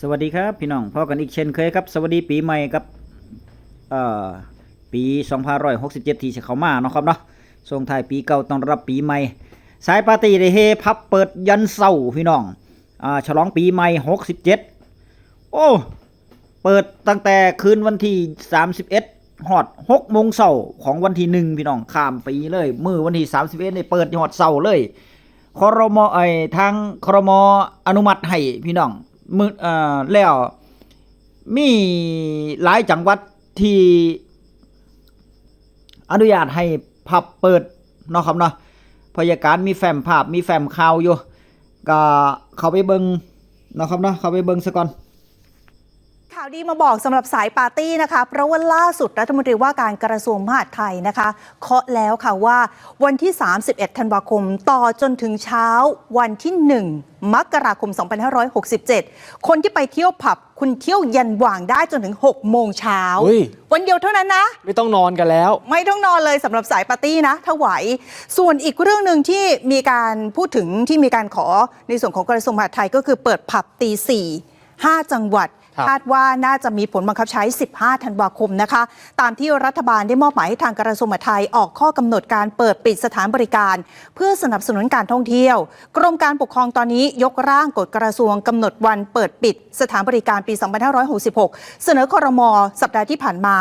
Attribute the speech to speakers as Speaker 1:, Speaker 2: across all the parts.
Speaker 1: สวัสดีครับพี่น้องพอกันอีกเช่นเคยครับ สวัสดีปีใหม่กับเอ่อปี2567 ที่จะเข้ามาเนาะครับเนาะส่งท้ายปีเก่าต้อนรับปีใหม่ สายปาร์ตี้ได้เฮพับเปิดยันเศร้าพี่น้องอ่าฉลองปีใหม่ 67 โอ้ เปิดตั้งแต่คืนวันที่ 31หอด6โมงเช้าของวันที่หนึ่งพี่น้องข้ามปีเลย มือวันที่ 31นี่เปิดหอดเช้าเลยคอรมอไอทางคอรมออนุมัติให้พี่น้อง มืออ่าแล้วมีหลายจังหวัดที่อนุญาตให้ผับเปิดเนาะครับเนาะพยาการมีแฟ้มภาพมีแฟ้มข่าวอยู่ก็เข้าไปเบิงเนาะครับเนาะเข้าไปเบิงซะก่อน
Speaker 2: ข่าวดีมาบอกสำหรับสายปาร์ตี้นะคะ เพราะว่าล่าสุดรัฐมนตรีว่าการกระทรวงมหาดไทยนะคะเคาะแล้วค่ะว่าวันที่ 31 ธันวาคม ต่อจนถึงเช้าวันที่ 1 มกราคม 2567 คนที่ไปเที่ยวผับคุณเที่ยวยันหว่างได้จนถึง 6 โมงเช้า
Speaker 3: อุ้ย
Speaker 2: วันเดียวเท่านั้นนะ
Speaker 3: ไม่ต้องนอนกันแล้ว
Speaker 2: ไม่ต้องนอนเลยสำหรับสายปาร์ตี้นะถ้าไหว ส่วนอีกเรื่องหนึ่งที่มีการพูดถึงที่มีการขอในส่วนของกระทรวงมหาดไทยก็คือเปิดผับตีสี่ห้าจังหวัด
Speaker 3: ครับ
Speaker 2: คาดว่าน่าจะมีผลบังคับใช้ 15 ธันวาคมนะคะ ตามที่รัฐบาลได้มอบหมายให้ทางกระทรวงมหาดไทยออกข้อกำหนดการเปิดปิดสถานบริการ เพื่อสนับสนุนการท่องเที่ยว กรมการปกครองตอนนี้ยกร่างกฎกระทรวงกำหนดวันเปิดปิดสถานบริการปี 2566 เสนอครมสัปดาห์ที่ผ่านมา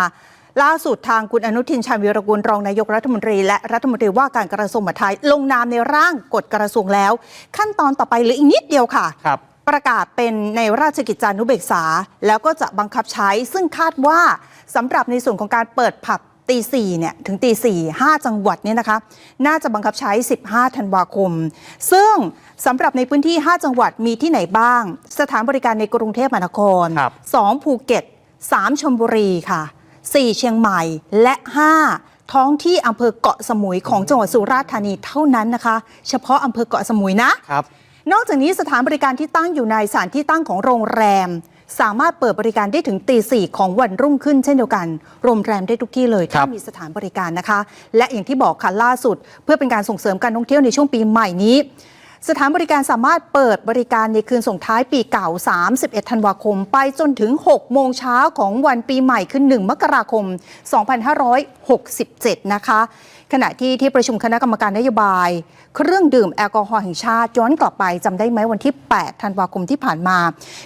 Speaker 2: ล่าสุดทางคุณอนุทินชาญวีรกุลรองนายกรัฐมนตรีและรัฐมนตรีว่าการกระทรวงมหาดไทยลงนามในร่างกฎกระทรวงแล้ว ขั้นตอนต่อไปเหลืออีกนิดเดียวค่ะ
Speaker 3: ครับ
Speaker 2: ประกาศเป็นในราชกิจจานุเบกษา แล้วก็จะบังคับใช้ ซึ่งคาดว่าสำหรับในส่วนของการเปิดผับตีสี่เนี่ยถึงตีสี่ห้าจังหวัดเนี่ยนะคะน่าจะบังคับใช้ 15 ธันวาคม ซึ่งสำหรับในพื้นที่ 5 จังหวัดมีที่ไหนบ้าง สถานบริการในกรุงเทพมหานคร
Speaker 3: ครับ
Speaker 2: 2ภูเก็ต 3ชลบุรีค่ะ 4 เชียงใหม่และ 5 ท้องที่อำเภอเกาะสมุยของจังหวัดสุราษฎร์ธานีเท่านั้นนะคะ เฉพาะอำเภอเกาะสมุยนะ
Speaker 3: ครับ
Speaker 2: นอกจากนี้สถานบริการที่ตั้งอยู่ในสถานที่ตั้งของโรงแรม สามารถเปิดบริการได้ถึงตีสี่ของวันรุ่งขึ้นเช่นเดียวกัน โรงแรมได้ทุกที่เลย
Speaker 3: ครั
Speaker 2: ถ้า
Speaker 3: บ
Speaker 2: มีสถานบริการนะคะ และอย่างที่บอกค่ะล่าสุด เพื่อเป็นการส่งเสริมการท่องเที่ยวในช่วงปีใหม่นี้ สถานบริการสามารถเปิดบริการในคืนส่งท้ายปีเก่า 31 ธันวาคม ไปจนถึง 6 โมงเช้าของวันปีใหม่คือ 1 มกราคม 2567 นะคะ ขณะที่ที่ประชุมคณะกรรมการนโยบาย เครื่องดื่มแอลกอฮอล์แห่งชาติย้อนกลับไปจำได้ไหมวันที่ 8 ธันวาคมที่ผ่านมา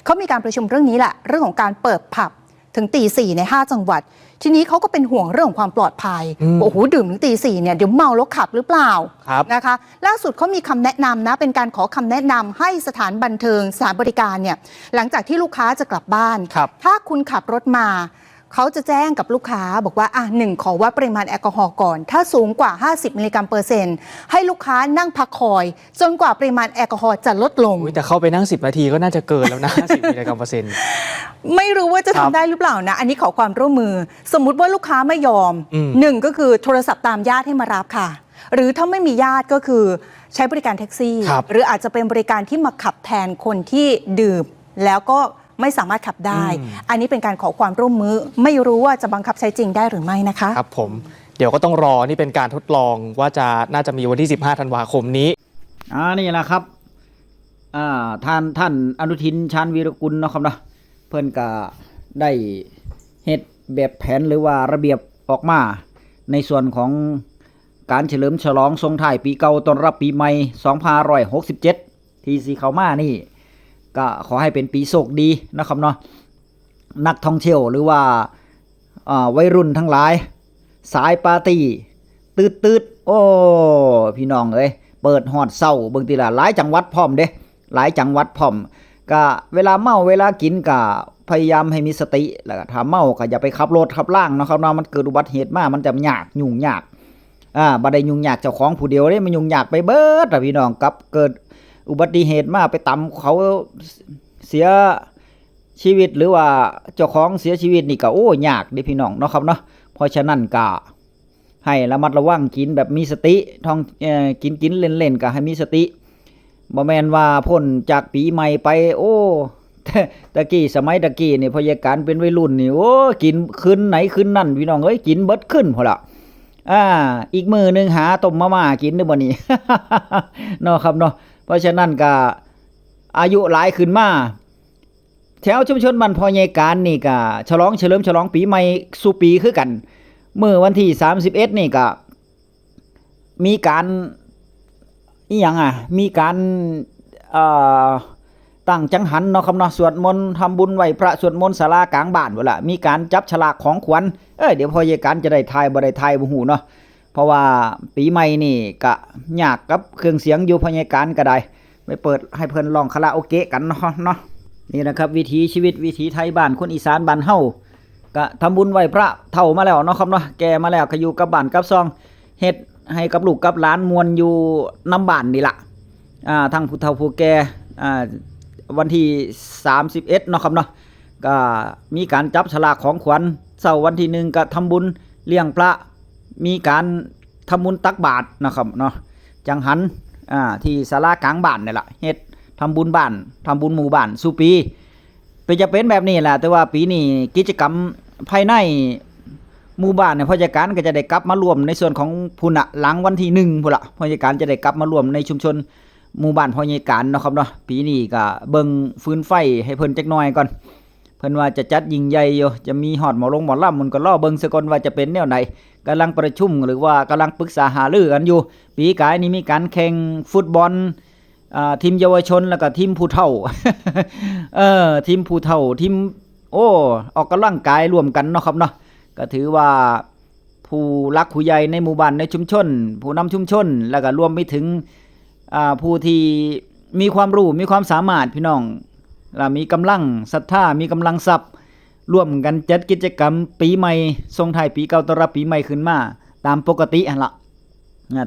Speaker 2: เขามีการประชุมเรื่องนี้แหละ เรื่องของการเปิดผับ ถึงตีสี่ใน 5 จังหวัด ทีนี้เขาก็เป็นห่วงเรื่องของความปลอดภัย
Speaker 3: อืม
Speaker 2: โอ้โหดื่มถึงตีสี่เนี่ยเดี๋ยวเมาแล้วขับหรือเปล่า
Speaker 3: ครับ
Speaker 2: นะคะ ล่าสุดเขามีคำแนะนำนะ เป็นการขอคำแนะนำให้สถานบันเทิงสถานบริการเนี่ยหลังจากที่ลูกค้าจะกลับบ้าน
Speaker 3: ครับ
Speaker 2: ถ้าคุณขับรถมา เขาจะแจ้งกับลูกค้าบอกว่าอะหนึ่งขอวัดปริมาณแอลกอฮอล์ก่อน ถ้าสูงกว่า 50 มิลลิกรัมเปอร์เซ็นต์ให้ลูกค้านั่งพักคอย จนกว่าปริมาณแอลกอฮอล์จะลดลง
Speaker 3: อุ๊ยแต่เข้าไปนั่ง 10 นาทีก็น่าจะเกินแล้วนะ 50 มิลลิกรัมเปอร์เซ็นต์
Speaker 2: ไม่รู้ว่าจะ
Speaker 3: ครั
Speaker 2: ทำ
Speaker 3: บ
Speaker 2: ได้หรือเปล่านะ อันนี้ขอความร่วมมือ สมมุติว่าลูกค้าไม่ยอม
Speaker 3: อืม
Speaker 2: หนึ่งก็คือโทรศัพท์ตามญาติให้มารับค่ะ หรือถ้าไม่มีญาติก็คือใช้บริการแท็กซี่
Speaker 3: ครับ
Speaker 2: หรืออาจจะเป็นบริการที่มาขับแทนคนที่ดื่ม แล้วก็ ไม่สามารถขับได้ อันนี้เป็นการขอความร่วมมือ ไม่รู้ว่าจะบังคับใช้จริงได้หรือไม่นะคะ
Speaker 3: ครับผมเดี๋ยวก็ต้องรอนี่เป็นการทดลองว่าจะน่าจะมีวันที่ 15 ธันวาคมนี้
Speaker 1: อ่านี่แหละครับอ่าท่านท่านอนุทินชาญวีรกุลเนาะครับเนาะเพิ่นก็ได้เฮ็ดแบบแผนหรือว่าระเบียบออกมา ในส่วนของการเฉลิมฉลองทรงท้ายปีเก่าต้อนรับปีใหม่ 2567 ที่สีเข้ามานี่ ก็ขอให้เป็นปีโชคดีนะครับเนาะนักท่องเที่ยวหรือว่าวัยรุ่นทั้งหลาย สายปาร์ตี้ตืดตืดๆโอ้พี่น้องเอ้ยเปิดฮอดเศร้าเบิ่งทีละหลายจังหวัดพร้อมเด้หลายจังหวัดพร้อมก็เวลาเมาเวลากินก็พยายามให้มีสติแล้วก็ถ้าเมาก็อย่าไปขับรถขับล่างนะครับเนาะมันเกิดอุบัติเหตุมากมันจะยากยุ่งยากอ่าบ่ได้ยุ่งยากเจ้าของผู้เดียวเด้มันยุ่งยากไปเบิดอะพี่น้องกับเกิด อุบัติเหตุมาไปตำเขาเสียชีวิตหรือว่าเจ้าของเสียชีวิตนี่ก็โอ้ยากเด้พี่น้องเนาะครับเนาะเพราะฉะนั้นก็ให้ระมัดระวังกินแบบมีสติท่องเอ่อกินกินเล่นเล่นก็ให้มีสติบ่แมนว่าพ้นจากปีใหม่ไป โอ้ตตะกี้สมัยตะกี้นี่พยาการเป็นวัยรุ่นนี่โอ้กินคืนไหนคืนนั่นพี่น้องเอ้ยกินเบิดขึ้นพอละอ่า อีกมือหนึงหาต้มมาม่ากินด้อบ่นี่เนาะครับเนาะ เพราะฉะนั้นก็อายุหลายขึ้นมาแถวชุมชนบ้านพอใหญ่การนี่ก็ฉลองเฉลิมฉลองปีใหม่สู่ปีคือกันเมื่อวันที่ 31 นี่ก็มีการอีหยังอะ มีการเอ่อตั้งจังหันเนาะครับเนาะสวดมนต์ทำบุญไหว้พระสวดมนต์ศาลากลางบ้านพุ่นล่ะมีการจับฉลากของขวัญเอ้ยเดี๋ยวพอใหญ่การจะได้ทายบ่ได้ทายบ่ฮู้เนาะ เพราะว่าปีใหม่นี่ก็ยากกับเครื่องเสียงอยู่พ่อใหญ่การก็ได้ไปเปิดให้เพิ่นร้องคาราโอเกะกันเนาะเนาะนี่นะครับวิถีชีวิตวิถีไทยบ้านคนอีสานบ้านเฮาก็ทำบุญไหว้พระเฒ่ามาแล้วเนาะครับเนาะแกมาแล้วก็อยู่กับบ้านกับซองเฮ็ดให้กับลูกกับหลานมวลอยู่นํบ้านนี่ละอ่าทั้งผู้เฒ่าผู้แก่อ่าวันที่ 31เนาะครับเนาะก็มีการจับฉลากของขวัญเสาร์วันที่หนึ่งก็ทำบุญเลี้ยงพระ มีการทำบุญตักบาตรนะครับเนาะจังหันอ่าที่ศาลากลางบ้านนี่แหละเฮ็ดทำบุญบ้านทำบุญหมู่บ้านสู่ปีเป็นจะเป็นแบบนี้แหละแต่ว่าปีนี้กิจกรรมภายในหมู่บ้านเนี่ยพอจัดการก็จะได้กลับมารวมในส่วนของพุนะหลังวันที่หนึ่งพุ่นละพอจัดการจะได้กลับมารวมในชุมชนหมู่บ้านพอจัดการเนาะครับเนาะปีนี้ก็เบิ่งฟื้นไฟให้เพิ่นจักหน่อยก่อน เพิ่นว่าจะจัดยิงใหญ่อยู่จะมีฮอดหมอลงหมอลำมันก็รอเบิ่งซะก่อนว่าจะเป็นแนวไหนกำลังประชุมหรือว่ากำลังปรึกษาหารือกันอยู่ ปีกายนี้มีการแข่งฟุตบอลอ่าทีมเยาวชนแล้วก็ทีมผู้เฒ่า เออทีมผู้เฒ่าทีมโอ้ ออกกำลังกายรวมกันเนาะครับเนาะก็ถือว่าผู้รักผู้ใหญ่ในหมู่บ้านในชุมชน ผู้นำชุมชน แล้วก็รวมไปถึงอ่าผู้ที่มีความรู้มีความสามารถพี่น้อง แล้วมีกำลังศรัทธามีกำลังทรัพย์ ร่วมกันจัดกิจกรรมปีใหม่ส่งท้ายปีเก่าต้อนรับปีใหม่ขึ้นมา ตามปกติหั่นละ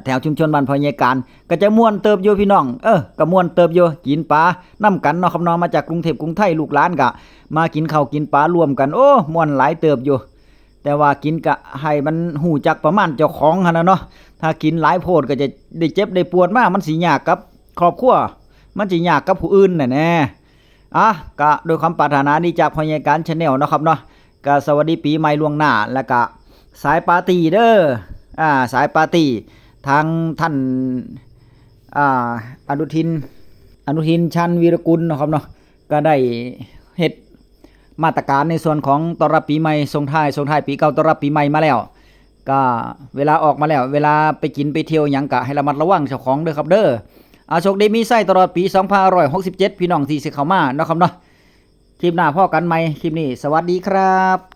Speaker 1: แถวชุมชนบ้านพอใหญการ ก็จะม่วนเติบอยู่พี่น้อง เออก็ม่วนเติบอยู่กินปลานํกันเนาะครับน้องมาจากกรุงเทพกรุงไทยลูกหลานก็มากินข้าวกินปลารวมกันโอ้ม่วนหลายเติบอยู่แต่ว่ากินก็ให้มันหูจักประมาณเจ้าของหันนะเนาะถ้ากินหลายโพดก็จะได้เจ็บได้ปวดมากมันสิยากกับครอบครัวมันสิยากกับผู้อื่นน่ะแน่ อะก็โดวยความปรารถนาดีจากพอใหญการ Channel เนะครับเนาะก็สวัสดีปีใหม่ล่วงหน้า แล้วก็สายปาร์ตี้เด้ออ่าสายปาร์ตี้ทางท่านอ่าอนุทิน อนุทินชันวีรกุลนะครับเนาะก็ได้เฮ็ดมาตรการในส่วนของต้อนรับปีใหม่ส่งท้ายส่งท้ายปีเก่าต้อนรับปีใหม่มาแล้ว ก็เวลาออกมาแล้ว เวลาไปกินไปเที่ยวหยังกะให้ระมัดระวังเจ้าของเด้อครับเด้อ อาโชคดีมีไส้ตลอดปี2567 พี่น้องที่สิเข้ามาเนาะครับเนาะคลิปหน้าพ่อกันไหมคลิปนี้ สวัสดีครับ